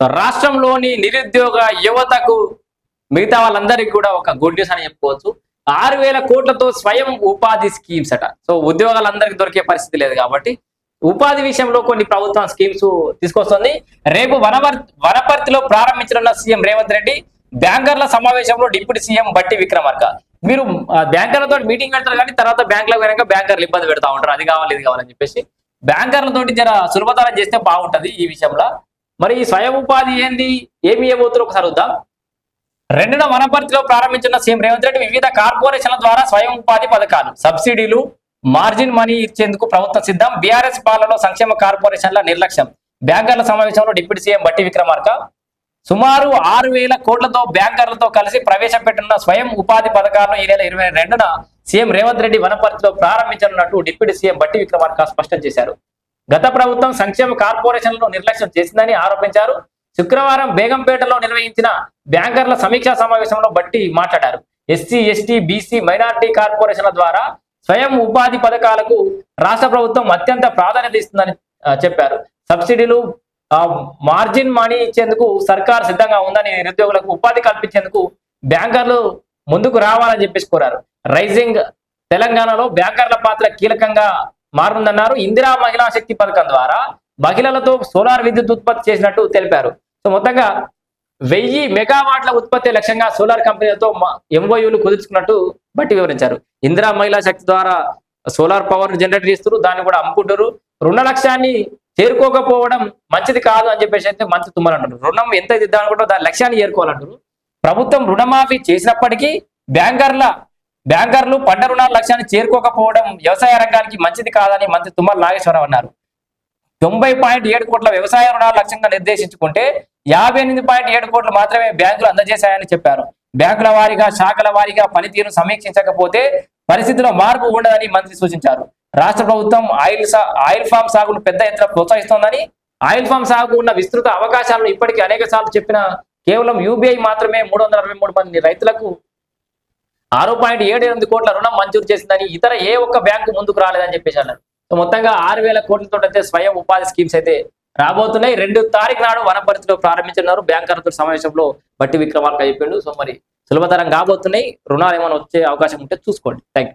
రాష్ట్రంలోని నిరుద్యోగ యువతకు మిగతా వాళ్ళందరికీ కూడా ఒక గుడ్ న్యూస్ అని చెప్పుకోవచ్చు. ఆరు వేల కోట్లతో స్వయం ఉపాధి స్కీమ్స్ అట. సో ఉద్యోగాలందరికీ దొరికే పరిస్థితి లేదు కాబట్టి ఉపాధి విషయంలో కొన్ని ప్రభుత్వం స్కీమ్స్ తీసుకొస్తుంది. రేపు వనవర్ వనపర్తిలో ప్రారంభించనున్న సీఎం రేవంత్ రెడ్డి బ్యాంకర్ల సమావేశంలో డిప్యూటీ సీఎం బట్టి విక్రమార్క. మీరు బ్యాంకర్లతో మీటింగ్ పెడతారు కానీ తర్వాత బ్యాంకులకు వెనక బ్యాంకర్లు ఇబ్బంది పెడతా ఉంటారు. అది కావాలి ఇది కావాలని చెప్పేసి. బ్యాంకర్లతోటి జర సులభతరం చేస్తే బాగుంటది ఈ విషయంలో. మరి ఈ స్వయం ఉపాధి ఏంది? ఏమి ఇవ్వబోతున్నారు ఒకసారి వద్దాం రెండున వనపర్తిలో ప్రారంభించిన సీఎం రేవంత్ రెడ్డి వివిధ కార్పొరేషన్ల ద్వారా స్వయం ఉపాధి పథకాలు సబ్సిడీలు మార్జిన్ మనీ ఇచ్చేందుకు ప్రభుత్వం సిద్ధం బీఆర్ఎస్ పాలనలో సంక్షేమ కార్పొరేషన్ల నిర్లక్ష్యం. బ్యాంకర్ల సమావేశంలో డిప్యూటీ సీఎం బట్టి విక్రమార్క. సుమారు ఆరు వేల కోట్లతో బ్యాంకర్లతో కలిసి ప్రవేశపెట్టిన స్వయం ఉపాధి పథకాలను ఈ నెల ఇరవై రెండున సీఎం రేవంత్ రెడ్డి వనపర్తిలో ప్రారంభించనున్నట్టు డిప్యూటీ సీఎం బట్టి విక్రమార్క స్పష్టం చేశారు. గత ప్రభుత్వం సంక్షేమ కార్పొరేషన్లను నిర్లక్ష్యం చేసిందని ఆరోపించారు. శుక్రవారం బేగంపేటలో నిర్వహించిన బ్యాంకర్ల సమీక్షా సమావేశంలో బట్టి మాట్లాడారు. ఎస్సీ ఎస్టీ బీసీ మైనార్టీ కార్పొరేషన్ల ద్వారా స్వయం ఉపాధి పథకాలకు రాష్ట్ర ప్రభుత్వం అత్యంత ప్రాధాన్యత ఇస్తుందని చెప్పారు. సబ్సిడీలు మార్జిన్ మనీ ఇచ్చేందుకు సర్కార్ సిద్ధంగా ఉందని నిరుద్యోగులకు ఉపాధి కల్పించేందుకు బ్యాంకర్లు ముందుకు రావాలని చెప్పేసి కోరారు. రైజింగ్ తెలంగాణలో బ్యాంకర్ల పాత్ర కీలకంగా మారుందన్నారు ఇందిరా మహిళా శక్తి పథకం ద్వారా మహిళలతో సోలార్ విద్యుత్ ఉత్పత్తి చేసినట్టు తెలిపారు. సో మొత్తంగా వెయ్యి మెగావాట్ల ఉత్పత్తి లక్ష్యంగా సోలార్ కంపెనీలతో ఎంఓయూలు కుదుర్చుకున్నట్టు బట్టి వివరించారు. ఇందిరా మహిళా శక్తి ద్వారా సోలార్ పవర్ జనరేట్ చేస్తారు దాన్ని కూడా అమ్ముకుంటారు రుణ లక్ష్యాన్ని చేరుకోకపోవడం మంచిది కాదు అని చెప్పేసి అయితే మంచి తుమ్మలంటారు రుణం ఎంత ఇద్దామనుకుంటారో దాని లక్ష్యాన్ని చేరుకోవాలంటారు ప్రభుత్వం రుణమాఫీ చేసినప్పటికీ బ్యాంకర్ల బ్యాంకర్లు పంట రుణాల లక్ష్యాన్ని చేరుకోకపోవడం వ్యవసాయ రంగానికి మంచిది కాదని మంత్రి తుమ్మల నాగేశ్వరరావు అన్నారు. తొంభై పాయింట్ ఏడు కోట్ల వ్యవసాయ రుణాల లక్ష్యంగా నిర్దేశించుకుంటే యాభై ఎనిమిది పాయింట్ ఏడు కోట్లు మాత్రమే బ్యాంకులు అందజేశాయని చెప్పారు. బ్యాంకుల వారీగా శాఖల వారీగా పనితీరును సమీక్షించకపోతే పరిస్థితిలో మార్పు ఉండదని మంత్రి సూచించారు. రాష్ట్ర ప్రభుత్వం ఆయిల్ సా- ఆయిల్ ఫామ్ సాగును పెద్ద ఎత్తున ప్రోత్సహిస్తోందని ఆయిల్ ఫామ్ సాగు ఉన్న విస్తృత అవకాశాలను ఇప్పటికీ అనేక సార్లు చెప్పిన కేవలం యూబీఐ మాత్రమే మూడు వందల అరవై మూడు మంది రైతులకు ఆరు పాయింట్ ఏడు ఎనిమిది కోట్ల రుణం మంజూరు చేసిందని ఇతర ఏ ఒక్క బ్యాంకు ముందుకు రాలేదని చెప్పేసి అన్నారు సో మొత్తంగా ఆరు వేల కోట్లతో అయితే స్వయం ఉపాధి స్కీమ్స్ అయితే రాబోతున్నాయి. రెండు తారీఖు నాడు వనపరిధిలో ప్రారంభించున్నారు బ్యాంకర్లతో సమావేశంలో బట్టి విక్రమార్క చెప్పిండు. సో మరి సులభతరం కాబోతున్నాయి. రుణాలు ఏమైనా వచ్చే అవకాశం ఉంటే చూసుకోండి. థ్యాంక్